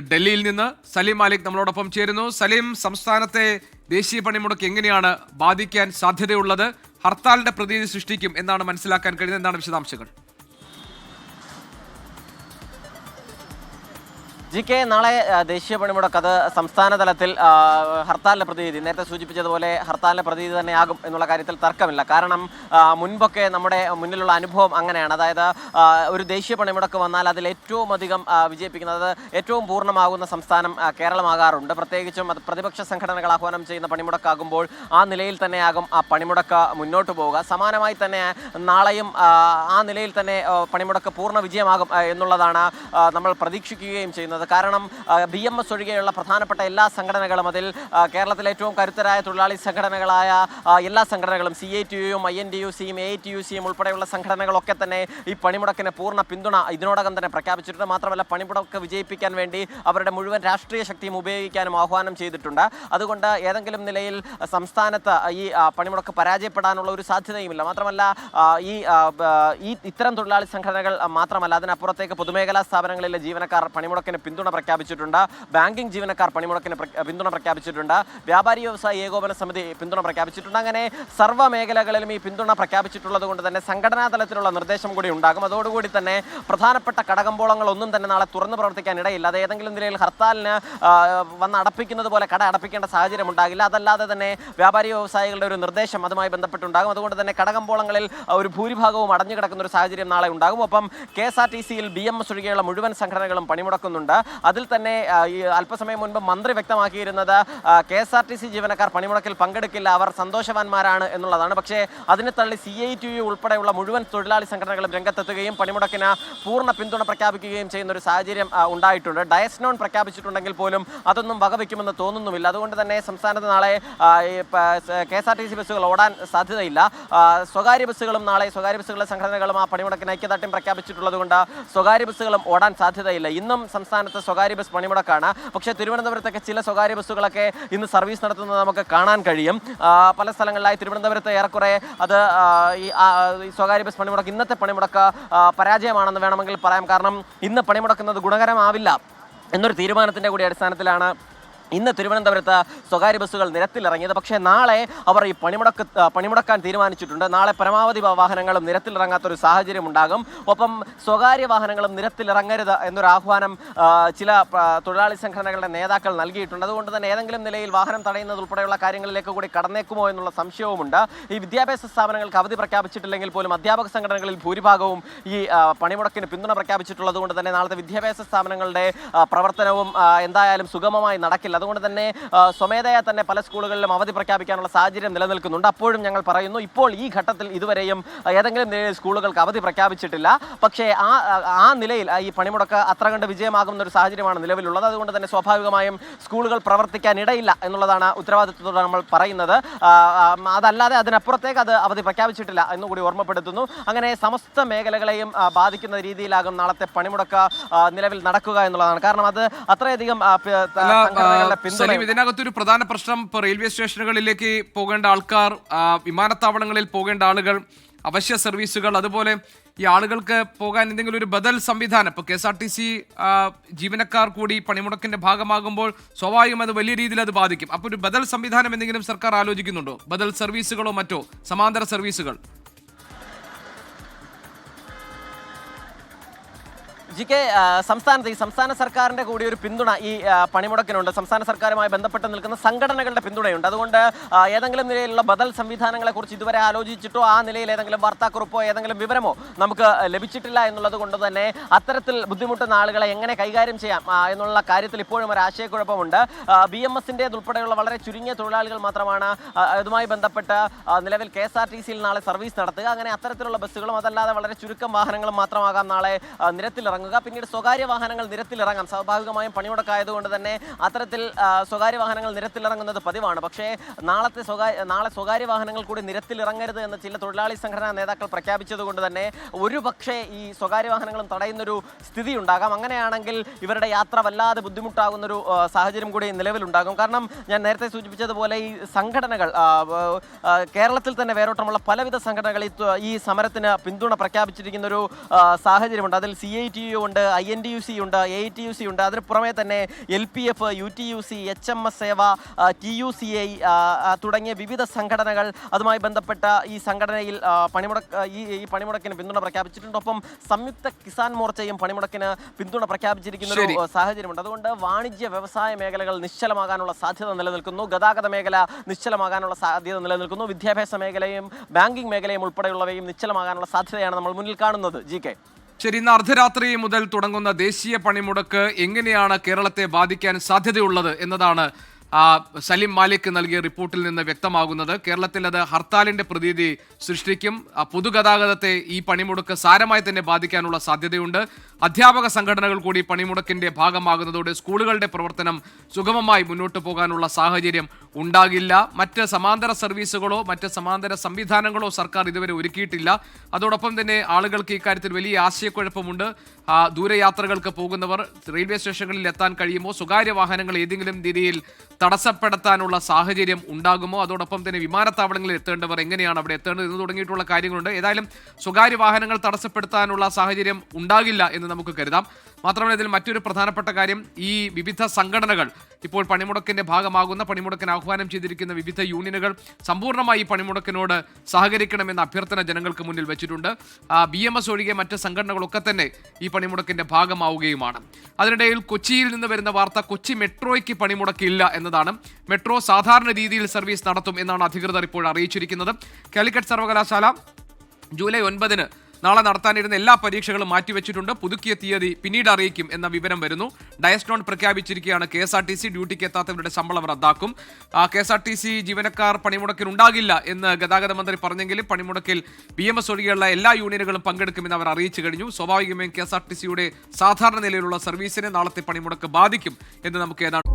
ഡൽഹിയിൽ നിന്ന് സലീം മാലിക് നമ്മളോടൊപ്പം ചേരുന്നു. സലീം സംസ്ഥാനത്തെ ദേശീയ പണിമുടക്ക് എങ്ങനെയാണ് ബാധിക്കാൻ സാധ്യതയുള്ളത്? ഹർത്താലിന്റെ പ്രതീതി സൃഷ്ടിക്കും എന്നാണ് മനസ്സിലാക്കാൻ കഴിയുന്നത്. എന്താണ് വിശദാംശങ്ങൾ? ജി കെ നാളെ ദേശീയ പണിമുടക്ക്. അത് സംസ്ഥാന തലത്തിൽ ഹർത്താലിന്റെ പ്രതിനിധി നേരത്തെ സൂചിപ്പിച്ചതുപോലെ ഹർത്താലിന്റെ പ്രതിനിധി തന്നെയാകും എന്നുള്ള കാര്യത്തിൽ തർക്കമില്ല. കാരണം മുൻപൊക്കെ നമ്മുടെ മുന്നിലുള്ള അനുഭവം അങ്ങനെയാണ്. അതായത് ഒരു ദേശീയ പണിമുടക്ക് വന്നാൽ അതിൽ ഏറ്റവും അധികം വിജയിപ്പിക്കുന്നത് ഏറ്റവും പൂർണമാകുന്ന സംസ്ഥാനം കേരളമാകാറുണ്ട്. പ്രത്യേകിച്ചും അത് പ്രതിപക്ഷ സംഘടനകൾ ആഹ്വാനം ചെയ്യുന്ന പണിമുടക്കാകുമ്പോൾ ആ നിലയിൽ തന്നെയാകും ആ പണിമുടക്ക് മുന്നോട്ട് പോവുക. സമാനമായി തന്നെ നാളെയും ആ, നിലയിൽ തന്നെ പണിമുടക്ക് പൂർണ വിജയമാകും എന്നുള്ളതാണ് നമ്മൾ പ്രതീക്ഷിക്കുകയും ചെയ്യുന്നത്. കാരണം ബി എം എസ് ഒഴികെയുള്ള പ്രധാനപ്പെട്ട എല്ലാ സംഘടനകളും അതിൽ കേരളത്തിലെ ഏറ്റവും കരുത്തരായ തൊഴിലാളി സംഘടനകളായ എല്ലാ സംഘടനകളും സി ഐ ടി യുയും ഐ എൻ ഡി യു സിയും എ ടി യു സിയും ഉൾപ്പെടെയുള്ള സംഘടനകളൊക്കെ തന്നെ ഈ പണിമുടക്കിന് പൂർണ പിന്തുണ ഇതിനോടകം തന്നെ പ്രഖ്യാപിച്ചിട്ടുണ്ട്. മാത്രമല്ല പണിമുടക്ക് വിജയിപ്പിക്കാൻ വേണ്ടി അവരുടെ മുഴുവൻ രാഷ്ട്രീയ ശക്തിയും ഉപയോഗിക്കാനും ആഹ്വാനം ചെയ്തിട്ടുണ്ട്. അതുകൊണ്ട് ഏതെങ്കിലും നിലയിൽ സംസ്ഥാനത്ത് ഈ പണിമുടക്ക് പരാജയപ്പെടാനുള്ള ഒരു സാധ്യതയുമില്ല. മാത്രമല്ല ഈ ഈ ഇത്തരം തൊഴിലാളി സംഘടനകൾ മാത്രമല്ല അതിനപ്പുറത്തേക്ക് പൊതുമേഖലാ സ്ഥാപനങ്ങളിലെ ജീവനക്കാർ പണിമുടക്കിന് പിന്തുണ പ്രഖ്യാപിച്ചിട്ടുണ്ട്. ബാങ്കിംഗ് ജീവനക്കാർ പണിമുടക്കിന് പിന്തുണ പ്രഖ്യാപിച്ചിട്ടുണ്ട്. വ്യാപാരി വ്യവസായ ഏകോപന സമിതി പിന്തുണ പ്രഖ്യാപിച്ചിട്ടുണ്ട്. അങ്ങനെ സർവ മേഖലകളിലും ഈ പിന്തുണ പ്രഖ്യാപിച്ചിട്ടുള്ളത് കൊണ്ട് തന്നെ സംഘടനാ തലത്തിലുള്ള നിർദ്ദേശം കൂടി ഉണ്ടാകും. അതോടുകൂടി തന്നെ പ്രധാനപ്പെട്ട കടകമ്പോളങ്ങൾ ഒന്നും തന്നെ നാളെ തുറന്നു പ്രവർത്തിക്കാൻ ഇടയില്ല. അത് ഏതെങ്കിലും നിലയിൽ ഹർത്താലിന് വന്ന് അടപ്പിക്കുന്നത് പോലെ കട അടപ്പിക്കേണ്ട സാഹചര്യം ഉണ്ടാകില്ല. അതല്ലാതെ തന്നെ വ്യാപാരി വ്യവസായികളുടെ ഒരു നിർദ്ദേശം അതുമായി ബന്ധപ്പെട്ടുണ്ടാകും. അതുകൊണ്ട് തന്നെ കടകമ്പോളങ്ങളിൽ ഒരു ഭൂരിഭാഗവും അടഞ്ഞു കിടക്കുന്ന ഒരു സാഹചര്യം നാളെ ഉണ്ടാകും. ഒപ്പം കെ എസ് ആർ ടി സിയിൽ ബി എം എസ് ഒഴികെയുള്ള മുഴുവൻ സംഘടനകളും പണിമുടക്കുന്നുണ്ട്. അതിൽ തന്നെ ഈ അല്പസമയം മുൻപ് മന്ത്രി വ്യക്തമാക്കിയിരുന്നത് K S R T C ജീവനക്കാർ പണിമുടക്കിൽ പങ്കെടുക്കില്ല അവർ സന്തോഷവാന്മാരാണ് എന്നുള്ളതാണ്. പക്ഷേ അതിനെ തള്ളി സി ഐ ടി യു ഉൾപ്പെടെയുള്ള മുഴുവൻ തൊഴിലാളി സംഘടനകളും രംഗത്തെത്തുകയും പണിമുടക്കിന് പൂർണ പിന്തുണ പ്രഖ്യാപിക്കുകയും ചെയ്യുന്ന ഒരു സാഹചര്യം ഉണ്ടായിട്ടുണ്ട്. ഡയസ്നോൺ പ്രഖ്യാപിച്ചിട്ടുണ്ടെങ്കിൽ പോലും അതൊന്നും വകവയ്ക്കുമെന്ന് തോന്നുന്നുമില്ല. അതുകൊണ്ട് തന്നെ സംസ്ഥാനത്ത് നാളെ K S R T C ബസ്സുകൾ ഓടാൻ സാധ്യതയില്ല. സ്വകാര്യ ബസ്സുകളും നാളെ സ്വകാര്യ ബസ്സുകളുടെ സംഘടനകളും ആ പണിമുടക്കിന് ഐക്യദാർഢ്യം പ്രഖ്യാപിച്ചിട്ടുള്ളതുകൊണ്ട് സ്വകാര്യ ബസ്സുകളും ഓടാൻ സാധ്യതയില്ല. ഇന്നും സംസ്ഥാനത്ത് സ്വകാര്യ ബസ് പണിമുടക്കാണ്. പക്ഷേ തിരുവനന്തപുരത്തൊക്കെ ചില സ്വകാര്യ ബസ്സുകളൊക്കെ ഇന്ന് സർവീസ് നടത്തുന്നത് നമുക്ക് കാണാൻ കഴിയും. പല സ്ഥലങ്ങളിലായി തിരുവനന്തപുരത്ത് ഏറെക്കുറെ അത് ഈ സ്വകാര്യ ബസ് പണിമുടക്ക് ഇന്നത്തെ പണിമുടക്ക് പരാജയമാണെന്ന് വേണമെങ്കിൽ പറയാം. കാരണം ഇന്ന് പണിമുടക്കുന്നത് ഗുണകരമാവില്ല എന്നൊരു തീരുമാനത്തിന്റെ കൂടി അടിസ്ഥാനത്തിലാണ് ഇന്ന് തിരുവനന്തപുരത്ത് സ്വകാര്യ ബസ്സുകൾ നിരത്തിലിറങ്ങിയത്. പക്ഷേ നാളെ അവർ ഈ പണിമുടക്ക് പണിമുടക്കാൻ തീരുമാനിച്ചിട്ടുണ്ട്. നാളെ പരമാവധി വാഹനങ്ങളും നിരത്തിലിറങ്ങാത്തൊരു സാഹചര്യം ഉണ്ടാകും. ഒപ്പം സ്വകാര്യ വാഹനങ്ങളും നിരത്തിലിറങ്ങരുത് എന്നൊരു ആഹ്വാനം ചില തൊഴിലാളി സംഘടനകളുടെ നേതാക്കൾ നൽകിയിട്ടുണ്ട്. അതുകൊണ്ട് തന്നെ ഏതെങ്കിലും നിലയിൽ വാഹനം തടയുന്നത് ഉൾപ്പെടെയുള്ള കാര്യങ്ങളിലേക്ക് കൂടി കടന്നേക്കുമോ എന്നുള്ള സംശയവുമുണ്ട്. ഈ വിദ്യാഭ്യാസ സ്ഥാപനങ്ങൾക്ക് അവധി പ്രഖ്യാപിച്ചിട്ടില്ലെങ്കിൽ പോലും അധ്യാപക സംഘടനകളിൽ ഭൂരിഭാഗവും ഈ പണിമുടക്കിന് പിന്തുണ പ്രഖ്യാപിച്ചിട്ടുള്ളത് കൊണ്ട് തന്നെ നാളത്തെ വിദ്യാഭ്യാസ സ്ഥാപനങ്ങളുടെ പ്രവർത്തനവും എന്തായാലും സുഗമമായി നടക്കില്ല. അതുകൊണ്ട് തന്നെ സ്വമേധയാ തന്നെ പല സ്കൂളുകളിലും അവധി പ്രഖ്യാപിക്കാനുള്ള സാഹചര്യം നിലനിൽക്കുന്നുണ്ട്. അപ്പോഴും ഞങ്ങൾ പറയുന്നു ഇപ്പോൾ ഈ ഘട്ടത്തിൽ ഇതുവരെയും ഏതെങ്കിലും നിലയിൽ സ്കൂളുകൾക്ക് അവധി പ്രഖ്യാപിച്ചിട്ടില്ല. പക്ഷേ ആ ആ- നിലയിൽ ഈ പണിമുടക്ക് അത്ര കണ്ട് വിജയമാകുന്ന ഒരു സാഹചര്യമാണ് നിലവിലുള്ളത്. അതുകൊണ്ട് തന്നെ സ്വാഭാവികമായും സ്കൂളുകൾ പ്രവർത്തിക്കാനിടയില്ല എന്നുള്ളതാണ് ഉത്തരവാദിത്വത്തോടെ നമ്മൾ പറയുന്നത്. അതല്ലാതെ അതിനപ്പുറത്തേക്ക് അത് അവധി പ്രഖ്യാപിച്ചിട്ടില്ല എന്നുകൂടി ഓർമ്മപ്പെടുത്തുന്നു. അങ്ങനെ സമസ്ത മേഖലകളെയും ബാധിക്കുന്ന രീതിയിലാകും നാളത്തെ പണിമുടക്ക് നിലവിൽ നടക്കുക എന്നുള്ളതാണ്. കാരണം അത് അത്രയധികം സലീം ഇതിനകത്തൊരു പ്രധാന പ്രശ്നം ഇപ്പോൾ റെയിൽവേ സ്റ്റേഷനുകളിലേക്ക് പോകേണ്ട ആൾക്കാർ വിമാനത്താവളങ്ങളിൽ പോകേണ്ട ആളുകൾ അവശ്യ സർവീസുകൾ അതുപോലെ ഈ ആളുകൾക്ക് പോകാൻ എന്തെങ്കിലും ഒരു ബദൽ സംവിധാനം. ഇപ്പോൾ K S R T C ജീവനക്കാർ കൂടി പണിമുടക്കിന്റെ ഭാഗമാകുമ്പോൾ സ്വാഭാവികം അത് വലിയ രീതിയിൽ അത് ബാധിക്കും. അപ്പോൾ ഒരു ബദൽ സംവിധാനം എന്തെങ്കിലും സർക്കാർ ആലോചിക്കുന്നുണ്ടോ? ബദൽ സർവീസുകളോ മറ്റോ? സമാന്തര സർവീസുകൾ? ജി കെ സംസ്ഥാനത്ത് ഈ സംസ്ഥാന സർക്കാരിന്റെ കൂടി ഒരു പിന്തുണ ഈ പണിമുടക്കിനുണ്ട്. സംസ്ഥാന സർക്കാരുമായി ബന്ധപ്പെട്ട് നിൽക്കുന്ന സംഘടനകളുടെ പിന്തുണയുണ്ട്. അതുകൊണ്ട് ഏതെങ്കിലും നിലയിലുള്ള ബദൽ സംവിധാനങ്ങളെ കുറിച്ച് ഇതുവരെ ആലോചിച്ചിട്ടോ ആ നിലയിൽ ഏതെങ്കിലും വാർത്താക്കുറിപ്പോ ഏതെങ്കിലും വിവരമോ നമുക്ക് ലഭിച്ചിട്ടില്ല എന്നുള്ളത് കൊണ്ട് തന്നെ അത്തരത്തിൽ ബുദ്ധിമുട്ടുന്ന ആളുകളെ എങ്ങനെ കൈകാര്യം ചെയ്യാം എന്നുള്ള കാര്യത്തിൽ ഇപ്പോഴും ഒരു ആശയക്കുഴപ്പമുണ്ട്. ബി എം എസിന്റെ ഉൾപ്പെടെയുള്ള വളരെ ചുരുങ്ങിയ തൊഴിലാളികൾ മാത്രമാണ് ഇതുമായി ബന്ധപ്പെട്ട് നിലവിൽ കെ എസ് ആർ ടി സിയിൽ നാളെ സർവീസ് നടത്തുക. അങ്ങനെ അത്തരത്തിലുള്ള ബസ്സുകളും അതല്ലാതെ വളരെ ചുരുക്കം വാഹനങ്ങളും മാത്രമാകാം നാളെ ആ, നിരത്തിലിറങ്ങുക പിന്നീട് സ്വകാര്യ വാഹനങ്ങൾ നിരത്തിലിറങ്ങാം. സ്വാഭാവികമായും പണിമുടക്കായതുകൊണ്ട് തന്നെ അത്തരത്തിൽ സ്വകാര്യ വാഹനങ്ങൾ നിരത്തിലിറങ്ങുന്നത് പതിവാണ്. പക്ഷേ നാളത്തെ സ്വകാര്യ നാളെ സ്വകാര്യ വാഹനങ്ങൾ കൂടി നിരത്തിലിറങ്ങരുത് എന്ന് ചില തൊഴിലാളി സംഘടനാ നേതാക്കൾ പ്രഖ്യാപിച്ചതുകൊണ്ട് തന്നെ ഒരു പക്ഷേ ഈ സ്വകാര്യ വാഹനങ്ങളും തടയുന്നൊരു സ്ഥിതി ഉണ്ടാകാം അങ്ങനെയാണെങ്കിൽ ഇവരുടെ യാത്ര വല്ലാതെ ബുദ്ധിമുട്ടാകുന്നൊരു സാഹചര്യം കൂടി നിലവിലുണ്ടാകും. കാരണം ഞാൻ നേരത്തെ സൂചിപ്പിച്ചതുപോലെ ഈ സംഘടനകൾ കേരളത്തിൽ തന്നെ വേരോട്ടമുള്ള പലവിധ സംഘടനകൾ ഈ സമരത്തിന് പിന്തുണ പ്രഖ്യാപിച്ചിരിക്കുന്ന ഒരു സാഹചര്യമുണ്ട്. അതിൽ സി ഐ ടി യു ഉണ്ട് I N T U C ഉണ്ട് എ ടി യു സി ഉണ്ട്. അതിന് പുറമെ തന്നെ L P F U T U C H M S Sewa T U C I തുടങ്ങിയ വിവിധ സംഘടനകൾ അതുമായി ബന്ധപ്പെട്ട ഈ സംഘടനയിൽ പണിമുടക്ക് ഈ ഈ പണിമുടക്കിന് പിന്തുണ പ്രഖ്യാപിച്ചിട്ടുണ്ട്. ഒപ്പം സംയുക്ത കിസാൻ മോർച്ചയും പണിമുടക്കിന് പിന്തുണ പ്രഖ്യാപിച്ചിരിക്കുന്ന ഒരു സാഹചര്യമുണ്ട്. അതുകൊണ്ട് വാണിജ്യ വ്യവസായ മേഖലകൾ നിശ്ചലമാകാനുള്ള സാധ്യത നിലനിൽക്കുന്നു. ഗതാഗത മേഖല നിശ്ചലമാകാനുള്ള സാധ്യത നിലനിൽക്കുന്നു. വിദ്യാഭ്യാസ മേഖലയും ബാങ്കിംഗ് മേഖലയും ഉൾപ്പെടെയുള്ളവയും നിശ്ചലമാകാനുള്ള സാധ്യതയാണ് നമ്മൾ മുന്നിൽ കാണുന്നത്. G K. ശരി ഇന്ന് അർദ്ധരാത്രി മുതൽ തുടങ്ങുന്ന ദേശീയ പണിമുടക്ക് എങ്ങനെയാണ് കേരളത്തെ ബാധിക്കാൻ സാധ്യതയുള്ളത് എന്നതാണ് സലിം മാലിക് നൽകിയ റിപ്പോർട്ടിൽ നിന്ന് വ്യക്തമാകുന്നത്. കേരളത്തിൽ അത് ഹർത്താലിന്റെ പ്രതീതി സൃഷ്ടിക്കും. പൊതുഗതാഗതത്തെ ഈ പണിമുടക്ക് സാരമായി തന്നെ ബാധിക്കാനുള്ള സാധ്യതയുണ്ട്. അധ്യാപക സംഘടനകൾ കൂടി പണിമുടക്കിന്റെ ഭാഗമാകുന്നതോടെ സ്കൂളുകളുടെ പ്രവർത്തനം സുഗമമായി മുന്നോട്ട് പോകാനുള്ള സാഹചര്യം ഉണ്ടാകില്ല. മറ്റ് സമാന്തര സർവീസുകളോ മറ്റ് സമാന്തര സംവിധാനങ്ങളോ സർക്കാർ ഇതുവരെ ഒരുക്കിയിട്ടില്ല. അതോടൊപ്പം തന്നെ ആളുകൾക്ക് ഇക്കാര്യത്തിൽ വലിയ ആശയക്കുഴപ്പമുണ്ട്. ദൂരയാത്രകൾക്ക് പോകുന്നവർ റെയിൽവേ സ്റ്റേഷനുകളിൽ എത്താൻ കഴിയുമോ? സ്വകാര്യ വാഹനങ്ങൾ ഏതെങ്കിലും രീതിയിൽ തടസ്സപ്പെടുത്താനുള്ള സാഹചര്യം ഉണ്ടാകുമോ? അതോടൊപ്പം തന്നെ വിമാനത്താവളങ്ങളിൽ എത്തേണ്ടവർ എങ്ങനെയാണ് അവിടെ എത്തേണ്ടത് എന്ന് തുടങ്ങിയിട്ടുള്ള കാര്യങ്ങളുണ്ട്. ഏതായാലും സ്വകാര്യ വാഹനങ്ങൾ തടസ്സപ്പെടുത്താനുള്ള സാഹചര്യം ഉണ്ടാകില്ല എന്ന് നമുക്ക് കരുതാം. മാത്രമല്ല ഇതിൽ മറ്റൊരു പ്രധാനപ്പെട്ട കാര്യം ഈ വിവിധ സംഘടനകൾ ഇപ്പോൾ പണിമുടക്കിന്റെ ഭാഗമാകുന്ന പണിമുടക്കിന് ആഹ്വാനം ചെയ്തിരിക്കുന്ന വിവിധ യൂണിയനുകൾ സമ്പൂർണമായി പണിമുടക്കിനോട് സഹകരിക്കണമെന്ന അഭ്യർത്ഥന ജനങ്ങൾക്ക് മുന്നിൽ വെച്ചിട്ടുണ്ട്. ബി എം എസ് ഒഴികെ മറ്റ് സംഘടനകളൊക്കെ തന്നെ ഈ പണിമുടക്കിന്റെ ഭാഗമാവുകയുമാണ്. അതിനിടയിൽ കൊച്ചിയിൽ നിന്ന് വരുന്ന വാർത്ത കൊച്ചി മെട്രോയ്ക്ക് പണിമുടക്കില്ല എന്നതാണ്. മെട്രോ സാധാരണ രീതിയിൽ സർവീസ് നടത്തും എന്നാണ് അധികൃതർ ഇപ്പോൾ അറിയിച്ചിരിക്കുന്നത്. കാലിക്കറ്റ് സർവകലാശാല ജൂലൈ ഒൻപതിന് നാളെ നടത്താനിരുന്ന എല്ലാ പരീക്ഷകളും മാറ്റിവെച്ചിട്ടുണ്ട്. പുതുക്കിയ തീയതി പിന്നീട് അറിയിക്കും എന്ന വിവരം വരുന്നു. ഡയസ്റ്റോൺ പ്രഖ്യാപിച്ചിരിക്കുകയാണ്. K S R T C ഡ്യൂട്ടിക്ക് എത്താത്തവരുടെ ശമ്പളം റദ്ദാക്കും. K S R T C ജീവനക്കാർ പണിമുടക്കിൽ ഉണ്ടാകില്ല എന്ന് ഗതാഗത മന്ത്രി പറഞ്ഞെങ്കിലും പണിമുടക്കിൽ ബി എം എസ് ഒഴികെയുള്ള എല്ലാ യൂണിയനുകളും പങ്കെടുക്കുമെന്ന് അവർ അറിയിച്ചു കഴിഞ്ഞു. സ്വാഭാവികമായും കെ എസ് ആർ ടി സിയുടെ സാധാരണ നിലയിലുള്ള സർവീസിനെ നാളത്തെ പണിമുടക്ക് ബാധിക്കും എന്ന് നമുക്ക് ഏതാണ്ട്